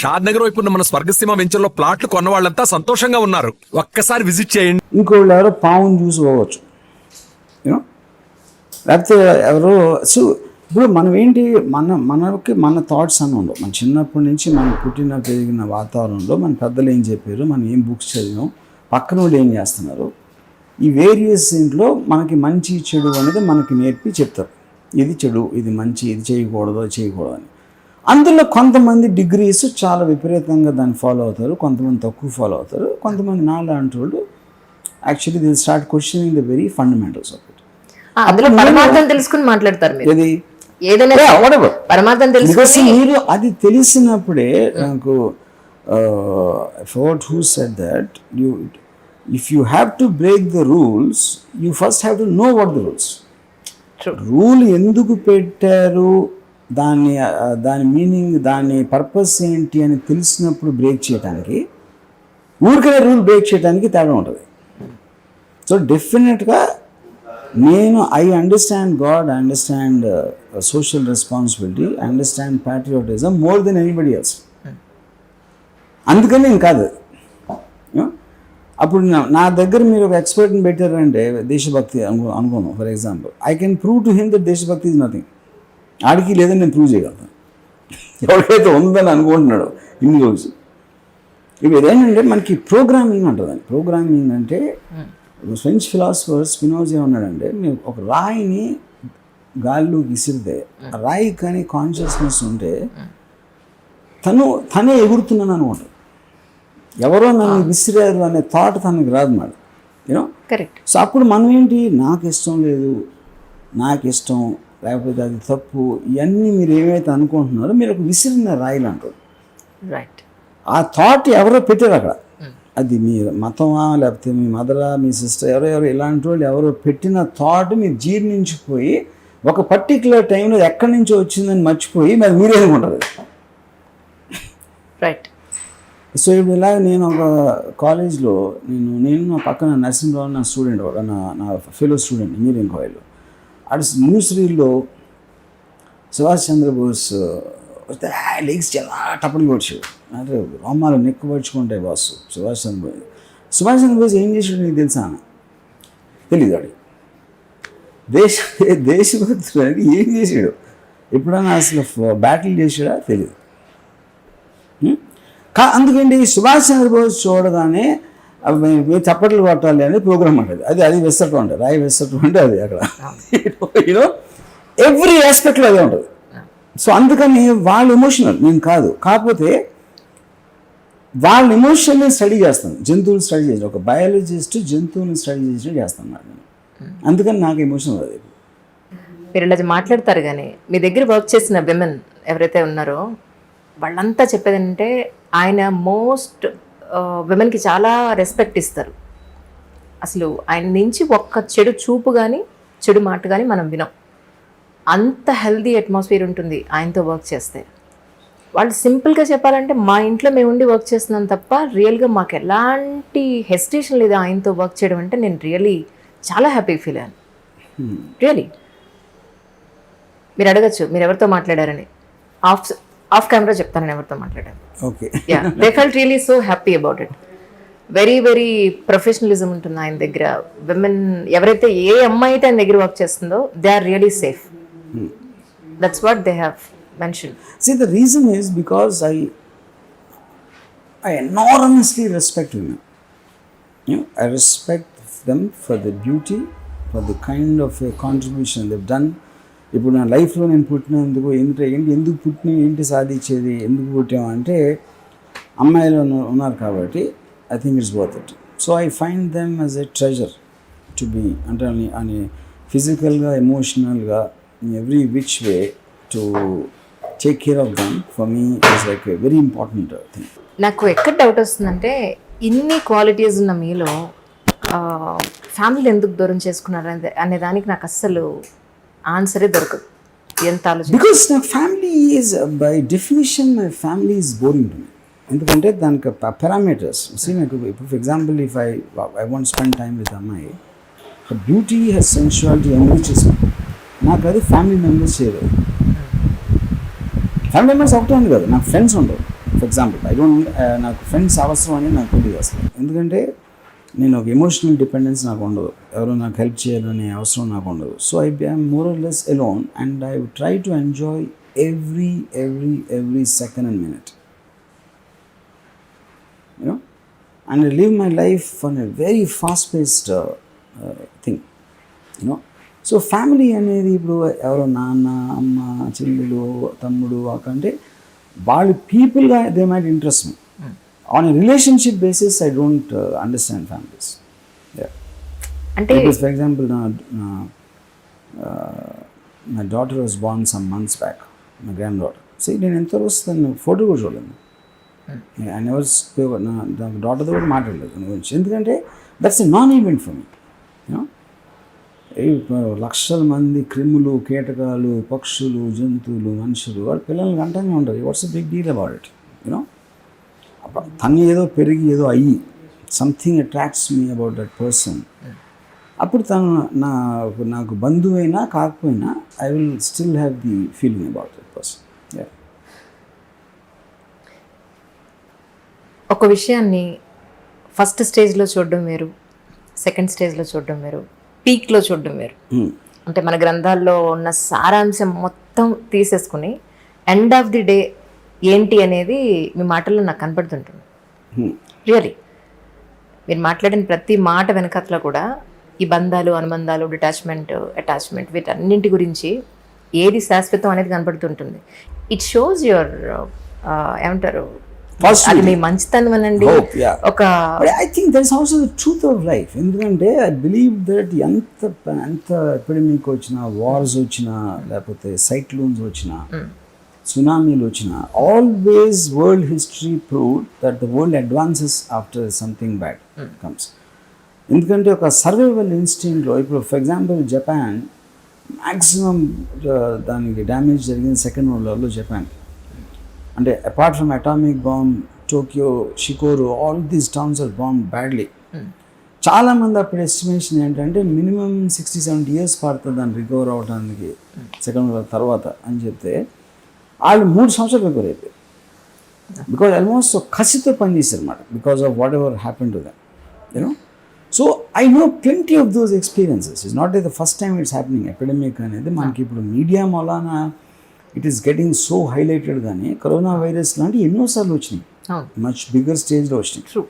షాద్ నగర్ వైపు ఉన్న మన స్వర్గసీమ వెంచర్లో ప్లాట్లు కొన్న వాళ్ళంతా సంతోషంగా ఉన్నారు. ఒక్కసారి విజిట్ చేయండి. ఇంకోళ్ళు ఎవరో పావును చూసి పోవచ్చు. లేకపోతే ఎవరో సో ఇప్పుడు మనం ఏంటి మన మనకి మన థాట్స్ అని ఉండవు. మన చిన్నప్పటి నుంచి మనం పుట్టిన పెరిగిన వాతావరణంలో మన పెద్దలు ఏం చెప్పారు మనం ఏం బుక్స్ చదివాం పక్కన వాళ్ళు ఏం చేస్తున్నారు? ఈ వేరియస్ దీంట్లో మనకి మంచి చెడు అనేది మనకి నేర్పి చెప్తారు. ఇది చెడు ఇది మంచి ఇది చేయకూడదు చేయకూడదు అని. అందులో కొంతమంది డిగ్రీస్ చాలా విపరీతంగా దాన్ని ఫాలో అవుతారు కొంతమంది తక్కువ ఫాలో అవుతారు కొంతమంది నాలాంటి వాళ్ళు actually they'll start questioning the very fundamentals of it అందులో పరమార్థం తెలుసుకుని మాట్లాడతారు మీరు. ఇది ఏదైనా. పరమార్థం తెలుసుకుని మీరు అది తెలిసినప్పుడే నాకు fort who said that you if you have to break the rules you first have to know what the rules. Rule ఎందుకు పెట్టారు? దాన్ని దాని మీనింగ్ దాని పర్పస్ ఏంటి అని తెలిసినప్పుడు బ్రేక్ చేయడానికి ఊరికనే రూల్ బ్రేక్ చేయడానికి తేడా ఉంటుంది. సో డెఫినెట్గా నేను I understand God understand social responsibility understand patriotism more than anybody else అందుకని నేను కాదు. అప్పుడు నా- నా దగ్గర మీరు ఒక ఎక్స్పర్ట్ని పెట్టారంటే దేశభక్తి అనుకో అనుకోను. For example I can prove to him that దేశభక్తి ఇస్ నథింగ్ ఆడికి లేదని నేను ప్రూవ్ చేయగలను. ఎవరికైతే ఉందని అనుకుంటున్నాడో ఇన్ని రోజు ఇవి ఏంటంటే మనకి ప్రోగ్రామింగ్ అంటుందండి ప్రోగ్రామింగ్ అంటే ఫ్రెంచ్ ఫిలాసఫర్ స్పినోజ్ ఏమన్నాడంటే మీరు ఒక రాయిని గాల్లో విసిరితే ఆ రాయి కానీ కాన్షియస్నెస్ ఉంటే తను తనే ఎగురుతున్నాను అనుకుంటాడు ఎవరో నన్ను విసిరారు అనే థాట్ తనకి రాదు మేడం యూనో కరెక్ట్ సో అప్పుడు మనం ఏంటి నాకు ఇష్టం లేదు. నాకు ఇష్టం లేకపోతే అది తప్పు ఇవన్నీ మీరు ఏమైతే అనుకుంటున్నారో మీరు ఒక విసిరిన రాయిలు అంటారు. రైట్ ఆ థాట్ ఎవరో పెట్టారు అక్కడ. అది మీ మతమా లేకపోతే మీ మదరా మీ సిస్టర్ ఎవరో ఎవరో ఇలాంటి వాళ్ళు ఎవరో పెట్టిన థాట్ మీరు జీర్ణించిపోయి ఒక పర్టికులర్ టైంలో ఎక్కడి నుంచో వచ్చిందని మర్చిపోయి మరి మీరే అనుకుంటారు రైట్ సో ఇప్పుడు ఇలా నేను ఒక కాలేజ్లో నేను నేను నా పక్కన నరసింహరావు నా స్టూడెంట్ నా నా ఫెలో స్టూడెంట్ ఇంజనీరింగ్ కాలేజ్లో అటు న్యూస్ రీల్లో సుభాష్ చంద్రబోస్ వస్తే లెగ్స్ చాలా టప్పని పడిచాడు అంటే రోమాలు నెక్కు పడుచుకుంటాయి బాస్ సుభాష్ చంద్రబోస్. సుభాష్ చంద్రబోస్ ఏం చేసాడు నీకు తెలుసా? తెలీదు వాడికి. దేశ దేశభక్తుడు ఏం చేసాడు ఎప్పుడైనా అసలు బ్యాటిల్ చేసాడా తెలియదు కా అందుకండి సుభాష్ చంద్రబోస్ చూడగానే అవి చప్పట్లు కొట్టాలి అని ప్రోగ్రామ్ ఉంటుంది అది అది వెస్తటం అంటే రాయి వెస్తటం అంటే అది అక్కడ. యూనో ఎవ్రీ ఆస్పెక్ట్లో అదే ఉంటుంది. సో అందుకని వాళ్ళు ఎమోషనల్ నేను కాదు. కాకపోతే వాళ్ళ ఎమోషన్ని స్టడీ చేస్తాను జంతువులు స్టడీ చేసి ఒక బయాలజిస్ట్ జంతువుని స్టడీ చేసి చేస్తాను నేను అందుకని నాకు ఎమోషనల్ అది. మీరు ఇలా మాట్లాడతారు కానీ మీ దగ్గర వర్క్ చేసిన విమెన్ ఎవరైతే ఉన్నారో వాళ్ళంతా చెప్పేది ఏంటంటే ఆయన మోస్ట్ విమెన్కి చాలా రెస్పెక్ట్ ఇస్తారు. అసలు ఆయన నుంచి ఒక్క చెడు చూపు కానీ చెడు మాట కానీ మనం వినం. అంత హెల్దీ అట్మాస్ఫియర్ ఉంటుంది ఆయనతో వర్క్ చేస్తే. వాళ్ళు సింపుల్గా చెప్పాలంటే మా ఇంట్లో మేము ఉండి వర్క్ చేస్తున్నాం తప్ప రియల్గా మాకు ఎలాంటి హెసిటేషన్ లేదు ఆయనతో వర్క్ చేయడం అంటే నేను రియలీ చాలా హ్యాపీ ఫీల్ అయ్యాను. రియలీ మీరు అడగచ్చు మీరు ఎవరితో మాట్లాడారని. ఆఫ్ ఆఫ్ కెమెరా చెప్తాను నేను ఎవరితో మాట్లాడాను okay they felt really so happy about it very very professionalism ఉంటుంది ఆయన దగ్గర విమెన్ ఎవరైతే ఏ అమ్మాయి అయితే ఆయన దగ్గర వర్క్ చేస్తుందో they are really safe that's what they have mention See, the reason is because I, I enormously respect women. You know, I respect them for the beauty, for the kind of a contribution they've done. ఇప్పుడు నా లైఫ్లో నేను పుట్టినందుకు ఏంటి ఏంటి ఎందుకు పుట్టిన ఏంటి సాధించేది ఎందుకు పుట్టాం అంటే అమ్మాయిలు ఉన్నారు కాబట్టి I think it's worth it so I find them as a treasure to be అంటే అని అని ఫిజికల్గా ఎమోషనల్గా in every which way to take care of them for me is like a very important thing నాకు ఎక్కడ doubt వస్తుందంటే ఇన్ని qualities ఉన్న మీలో ఫ్యామిలీ ఎందుకు దూరం చేసుకున్నారు అనే దానికి నాకు అస్సలు ఆన్సరే దొరకదు. ఎంత ఆలోచన? బికాస్ నా family is by definition my family is boring to me ఎందుకంటే దానికి పారామీటర్స్ సీ నాకు ఇప్పుడు for example if I I want spend time with అమ్మాయి బ్యూటీ హెస్ సెన్షువాలిటీ అన్ని చేసుకుంటాం నాకు అది ఫ్యామిలీ మెంబర్స్ చేయలేదు. ఫ్యామిలీ మెంబర్స్ ఒకటే ఉంది కదా నాకు ఫ్రెండ్స్ ఉండవు. ఫర్ ఎగ్జాంపుల్ ఐ డోంట్ నాకు ఫ్రెండ్స్ అవసరం అని నాకు తెలియదు అసలు. ఎందుకంటే నేను ఒక ఎమోషనల్ డిపెండెన్స్ నాకు ఉండదు. ఎవరో నాకు హెల్ప్ చేయాలనే అవసరం నాకు ఉండదు. So I I'm more or less alone and I try to enjoy every every every second and minute you know and I live my life life a very fast paced thing you know so family అనేది ఇప్పుడు ఎవరో నాన్న అమ్మ చెల్లెలు తమ్ముడు అక్క అంటే వాళ్ళు పీపుల్గా they might interest me on relationship basis I don't understand families అంటే ఫర్ ఎగ్జాంపుల్ నా నా daughter was born some months back నా గ్రాండ్ డాటర్ సో నేను ఎంత రోజు తను ఫోటో కూడా చూడలేదు. ఐ నెవర్ నా డాటర్తో కూడా మాట్లాడలేదు. దాని గురించి ఎందుకంటే that's a non event for me లక్షల మంది క్రిములు కీటకాలు పక్షులు జంతువులు మనుషులు వాళ్ళు పిల్లల్ని అంటూనే ఉంటారు what's big deal about it you know తను ఏదో పెరిగి ఏదో అయ్యి something attracts me about that person అప్పుడు తను నా నాకు బంధువైనా కాకపోయినా I will still have the feeling about that person ఒక విషయాన్ని ఫస్ట్ స్టేజ్లో చూడడం వేరు సెకండ్ స్టేజ్లో చూడడం వేరు పీక్లో చూడడం వేరు. అంటే మన గ్రంథాల్లో ఉన్న సారాంశం మొత్తం తీసేసుకుని ఎండ్ ఆఫ్ ది డే ఏంటి అనేది మీ మాటల్లో నాకు కనపడుతుంటుంది. రియలీ మీరు మాట్లాడిన ప్రతి మాట వెనకట్ల కూడా ఈ బంధాలు అనుబంధాలు డిటాచ్మెంట్ అటాచ్మెంట్ వీటన్నింటి గురించి ఏది శాశ్వతం అనేది కనపడుతుంటుంది. ఇట్ షోస్ యువర్ ఏమంటారు. అది మీ మంచితనం అనండి. ఒక I think there is also the truth of life ఎందుకంటే ఐ బిలీవ్ దట్ ఎంత ఎంత ఎపిడమిక్ వచ్చినా వార్స్ వచ్చినా లేకపోతే సైక్లోన్స్ వచ్చినా సునామీలు వచ్చినా always world history prove that the world advances after something bad comes ఎందుకంటే ఒక సర్వైవల్ ఇన్స్టింగ్లో ఇప్పుడు ఫర్ ఎగ్జాంపుల్ జపాన్ మ్యాక్సిమం దానికి డ్యామేజ్ జరిగింది సెకండ్ వరల్డ్ వార్లో జపాన్ అంటే apart from atomic bomb Tokyo షికోరు all these towns are bomb badly చాలా మంది అప్పుడు ఎస్టిమేషన్ ఏంటంటే మినిమం సిక్స్టీ సెవెంటీ ఇయర్స్ పడుతుంది దాన్ని రికవర్ అవడానికి సెకండ్ తర్వాత అని చెప్తే వాళ్ళు మూడు సంవత్సరాలు రికవర్ అయిపోయారు. బికాజ్ ఆల్మోస్ట్ కసితో పనిచేశారు అనమాట because of whatever happen to them you know so I know plenty of those experiences is not the first time it's happening epidemic అనేది మనకి ఇప్పుడు media మొలానా it is getting so highlighted కానీ corona virus లాంటి ఎన్నోసార్లు వచ్చినాయి. Much bigger స్టేజ్లో వచ్చినాయి.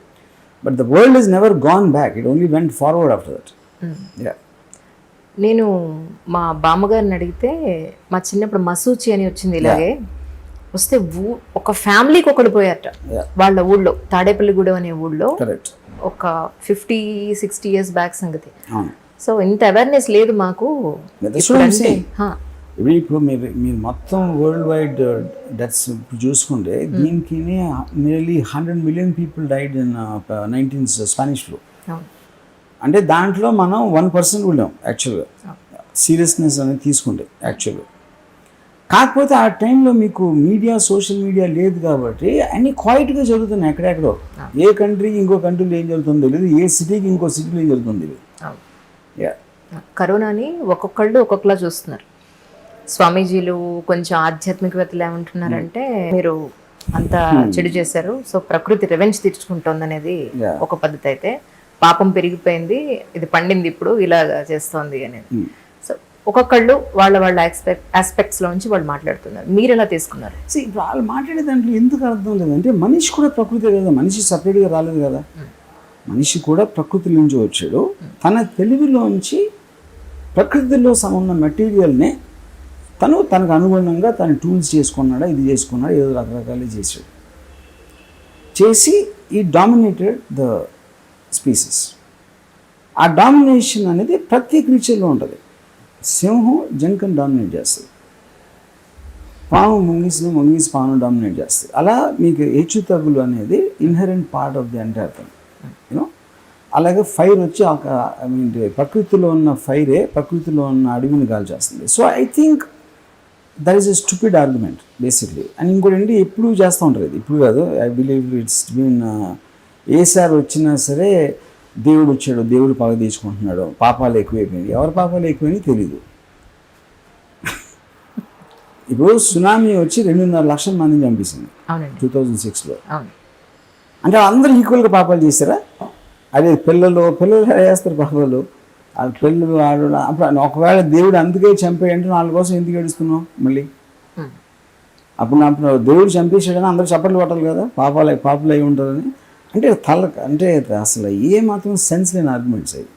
But the world is never gone back it only went forward after that yeah నేను మా బామ్మగారిని అడిగితే మా చిన్నప్పుడు మసూచి అని వచ్చింది ఇలాగే వస్తే ఊ ఒక ఫ్యామిలీకి ఒకటి పోయారట. వాళ్ళ ఊళ్ళో తాడేపల్లిగూడెం అనే ఊళ్ళో ఒక ఫిఫ్టీ సిక్స్టీ ఇయర్స్ బ్యాక్ సంగతి. సో ఇంత అవేర్నెస్ లేదు మాకు. ఇప్పుడు మీరు మీరు మొత్తం వరల్డ్ వైడ్ డెత్స్ చూసుకుంటే దీనికి nearly hundred million people died in nineteen Spanish flu అంటే దాంట్లో మనం వన్ పర్సెంట్ ఉన్నాం యాక్చువల్గా సీరియస్నెస్ అనేది తీసుకుంటే యాక్చువల్గా కాకపోతే ఆ టైంలో మీకు మీడియా సోషల్ మీడియా లేదు కాబట్టి అన్ని క్వైట్గా జరుగుతున్నాయి ఎక్కడెక్కడో. ఏ కంట్రీకి ఇంకో కంట్రీలో ఏం జరుగుతుందో తెలియదు ఏ సిటీకి ఇంకో సిటీలో ఏం జరుగుతుందో కరోనాని ఒక్కొక్కళ్ళు ఒక్కొక్కలా చూస్తున్నారు. స్వామీజీలు కొంచెం ఆధ్యాత్మికవేత్తలు ఏమంటున్నారంటే మీరు అంత చెడు చేశారు సో ప్రకృతి రెవెంజ్ తీర్చుకుంటోంది అనేది. ఒక పద్ధతి అయితే. పాపం పెరిగిపోయింది ఇది పండింది ఇప్పుడు ఇలాగా చేస్తోంది అనేది. సో ఒక్కొక్కళ్ళు వాళ్ళ వాళ్ళ ఆస్పెక్ట్ ఆస్పెక్ట్స్ లోంచి వాళ్ళు మాట్లాడుతున్నారు. మీరు ఎలా తీసుకున్నారు? వాళ్ళు మాట్లాడే దాంట్లో ఎందుకు అర్థం లేదంటే మనిషి కూడా ప్రకృతి కదా మనిషి సపరేట్గా రాలేదు కదా. మనిషి కూడా ప్రకృతి నుంచి వచ్చాడు. తన తెలివిలోంచి ప్రకృతిలో సమ ఉన్న మెటీరియల్ని తను తనకు అనుగుణంగా తన టూల్స్ చేసుకున్నాడా ఇది చేసుకున్నాడా ఏదో రకరకాలు చేశాడు. చేసి ఈ డామినేటెడ్ ద స్పీసీస్. ఆ డామినేషన్ అనేది ప్రతి క్రీచర్లో ఉంటుంది. సింహం జంకను డామినేట్ చేస్తుంది. పాము ముంగిస్ను ముంగీస్ పాము డామినేట్ చేస్తుంది. అలా మీకు హెచ్చు తగ్గులు అనేది inherent part of the entire thing you know అలాగే ఫైర్ వచ్చి ఐ మీన్ ప్రకృతిలో ఉన్న ఫైరే ప్రకృతిలో ఉన్న అడవిని కాల్చేస్తుంది so I think that is a stupid argument basically and ఇంకోటి ఏంటి ఎప్పుడు చేస్తూ ఉంటారు ఇది. ఇప్పుడు కాదు. ఐ బిలీవ్ ఇట్స్ బీన్ ఏసారి వచ్చినా సరే దేవుడు వచ్చాడు దేవుడు పగ తీసుకుంటున్నాడు పాపాలు ఎక్కువైపోయింది ఎవరి పాపాలు ఎక్కువైనాయి తెలీదు. ఇప్పుడు సునామీ వచ్చి రెండున్నర లక్షల మందిని చంపేసింది. టూ థౌజండ్ సిక్స్లో. అంటే అందరూ ఈక్వల్గా పాపాలు చేస్తారా అదే పిల్లలు పిల్లలు చేస్తారు పాపాలు? పిల్లలు వాడు అప్పుడు ఒకవేళ దేవుడు అందుకే చంపాడంటే వాళ్ళ కోసం ఎందుకు ఏడుస్తున్నావు మళ్ళీ. అప్పుడు నా అప్పుడు దేవుడు చంపేశాడని అందరూ చప్పట్లు కొట్టాలి కదా. పాపాలు పాపాలు అయి ఉంటారని. అంటే తల అంటే అసలు ఏ మాత్రం సెన్స్ లేని ఆర్గ్యుమెంట్స్ అవి.